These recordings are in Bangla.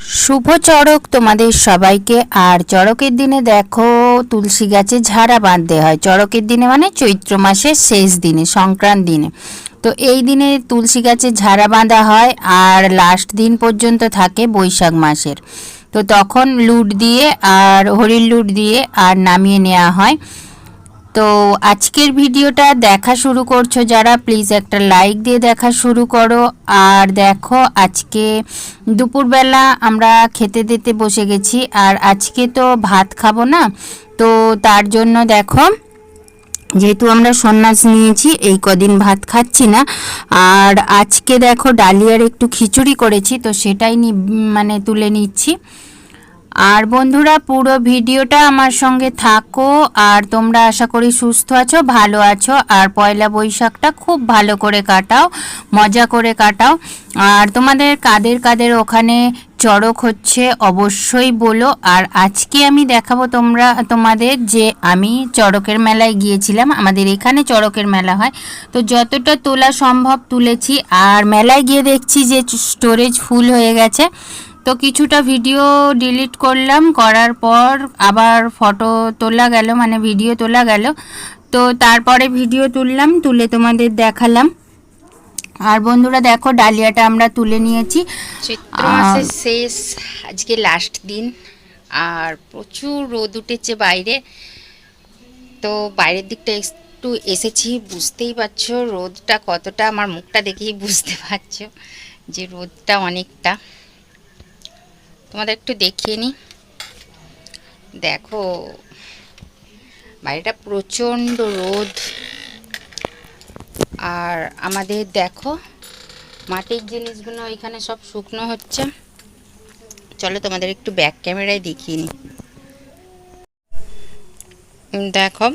শুভ চড়ক তোমাদের সবাইকে। আর চড়কের দিনে দেখো, তুলসী গাছে ঝাড়া বাঁধতে হয়। চড়কের দিনে মানে চৈত্র মাসের শেষ দিনে, সংক্রান্ত দিনে। তো এই দিনে তুলসী গাছে ঝাড়া বাঁধা হয় আর লাস্ট দিন পর্যন্ত থাকে বৈশাখ মাসের। তো তখন লুট দিয়ে আর হরির লুট দিয়ে আর নামিয়ে নেওয়া হয়। তো আজকের ভিডিওটা দেখা শুরু করছ যারা প্লিজ একটা লাইক দিয়ে দেখা শুরু করো। আর দেখো, আজকে দুপুরবেলা আমরা খেতে দিতে বসে গেছি, আর আজকে তো ভাত খাব না, তো তার জন্য দেখো, যেহেতু আমরা সন্ন্যাস নিয়েছি, এই কদিন ভাত খাচ্ছি না। আর আজকে দেখো, ডালিয়ার একটু খিচুড়ি করেছি, তো সেটাই মানে তুলে নিচ্ছি। আর বন্ধুরা, পুরো ভিডিওটা আমার সঙ্গে থাকো। আর তোমরা আশা করি সুস্থ আছো, ভালো আছো। আর পয়লা বৈশাখটা খুব ভালো করে কাটাও, মজা করে কাটাও। আর তোমাদের কাদের কাদের ওখানে চড়ক হচ্ছে অবশ্যই বলো। আর আজকে আমি দেখাবো তোমরা, তোমাদের যে আমি চড়কের মেলায় গিয়েছিলাম। আমাদের এখানে চড়কের মেলা হয়। তো যতটা তোলা সম্ভব তুলেছি। আর মেলায় গিয়ে দেখছি যে স্টোরেজ ফুল হয়ে গেছে। তো কিছুটা ভিডিও ডিলিট করলাম করার পর আবার ফটো তোলা গেল মানে ভিডিও তোলা গেল। তো তারপরে ভিডিও তুললাম তুলে তোমাদের দেখালাম। আর বন্ধুরা দেখো ডালিয়াটা আমরা তুলে নিয়েছি। চৈত্র মাসের শেষ আজকে লাস্ট দিন। আর প্রচুর রোদ উঠেছে বাইরে। তো বাইরের দিকটা একটু এসেছি বুঝতেই পারছ রোদটা কতটা আমার মুখটা দেখেই বুঝতে পারছ যে রোদটা অনেকটা। তোমাদের একটু দেখিয়ে নিই দেখো বাইরেটা প্রচণ্ড রোদ। আর আমাদের দেখো, মাটির জিনিসগুলো এখানে সব শুকনো হচ্ছে। চলো তোমাদের একটু ব্যাক ক্যামেরায় দেখিয়ে নিই দেখো,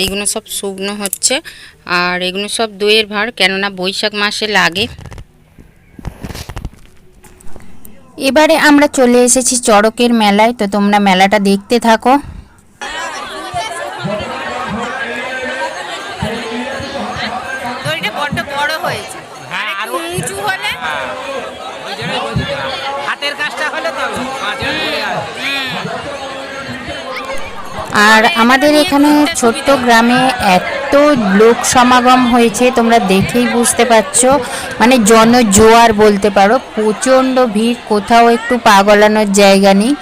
এইগুলো সব শুকনো হচ্ছে। আর এগুলো সব দইয়ের ভাঁড়, কেননা বৈশাখ মাসে লাগে। এবারে আমরা চলে এসেছি চড়কের মেলায় তো তোমরা মেলাটা দেখতে থাকো। হ্যাঁ হলে? হ্যাঁ। আর আমাদের এখানে ছোট্ট গ্রামে এত লোক সমাগম হয়েছে, তোমরা দেখেই বুঝতে পারছ। মানে জনজোয়ার বলতে পারো, প্রচণ্ড ভিড়, কোথাও একটু পা গলানোর জায়গা নেই।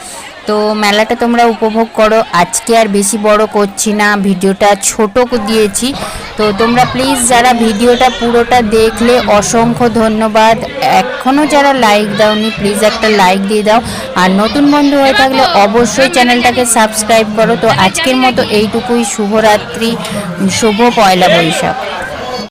তো মেলাটা তোমরা উপভোগ করো, আজকে আর বেশি বড় করছি না, ভিডিওটা ছোট দিয়েছি। তো তোমরা প্লিজ যারা ভিডিওটা পুরোটা দেখলে, অসংখ্য ধন্যবাদ। এখনও যারা লাইক দাওনি প্লিজ একটা লাইক দিয়ে দাও। আর নতুন বন্ধু হয়ে থাকলে অবশ্যই চ্যানেলটাকে সাবস্ক্রাইব করো। তো আজকের মতো এইটুকুই। শুভরাত্রি, শুভ পয়লা বৈশাখ।